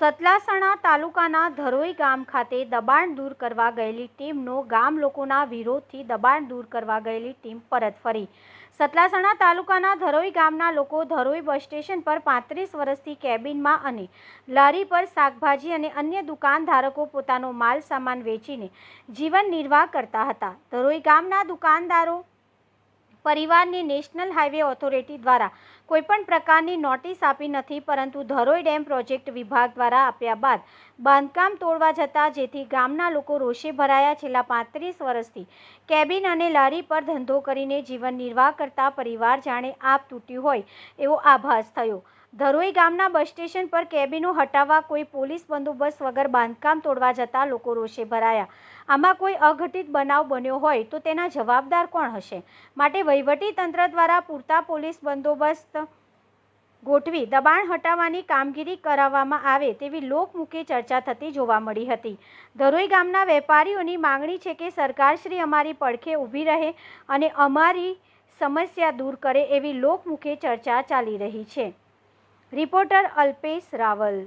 સતલાસણા તાલુકાના ધરોઈ ગામ ખાતે દબાણ દૂર કરવા ગયેલી ટીમનો ગામ લોકોના વિરોધથી દબાણ દૂર કરવા ગયેલી ટીમ પરત ફરી. સતલાસણા તાલુકાના ધરોઈ ગામના લોકો ધરોઈ બસ સ્ટેશન પર પાંત્રીસ વર્ષથી કેબિનમાં અને લારી પર શાકભાજી અને અન્ય દુકાનધારકો પોતાનો માલ સામાન વેચીને જીવન નિર્વાહ કરતા હતા. ધરોઈ ગામના દુકાનદારો પરિવારને નેશનલ હાઈવે ઓથોરિટી દ્વારા કોઈપણ પ્રકારની નોટિસ આપી નથી, પરંતુ ધરોઈ ડેમ પ્રોજેક્ટ વિભાગ દ્વારા આપ્યા બાદ બાંધકામ તોડવા જતા, જેથી ગામના લોકો રોષે ભરાયા છેલ્લા પાંત્રીસ વર્ષથી. કેબિન અને લારી પર ધંધો કરીને જીવન નિર્વાહ કરતા પરિવાર જાણે આપ તૂટ્યું હોય એવો આભાસ થયો. ધરોઈ ગામના બસ સ્ટેશન પર કેબિનો હટાવવા કોઈ પોલીસ બંદોબસ્ત વગર બાંધકામ તોડવા જતા લોકો રોષે ભરાયા. આમાં કોઈ અઘટિત બનાવ બન્યો હોય તો તેના જવાબદાર કોણ હશે? માટે વહીવટી તંત્ર દ્વારા પૂરતા પોલીસ બંદોબસ્ત ગોઠવી દબાણ હટાવવાની કામગીરી કરાવવામાં આવે તેવી લોકમુખે ચર્ચા થતી જોવા મળી હતી. ધરોઈ ગામના વેપારીઓની માંગણી છે કે સરકારશ્રી અમારી પડખે ઊભી રહે અને અમારી સમસ્યા દૂર કરે એવી લોકમુખે ચર્ચા ચાલી રહી છે. રિપોર્ટર અલ્પેશ રાવલ.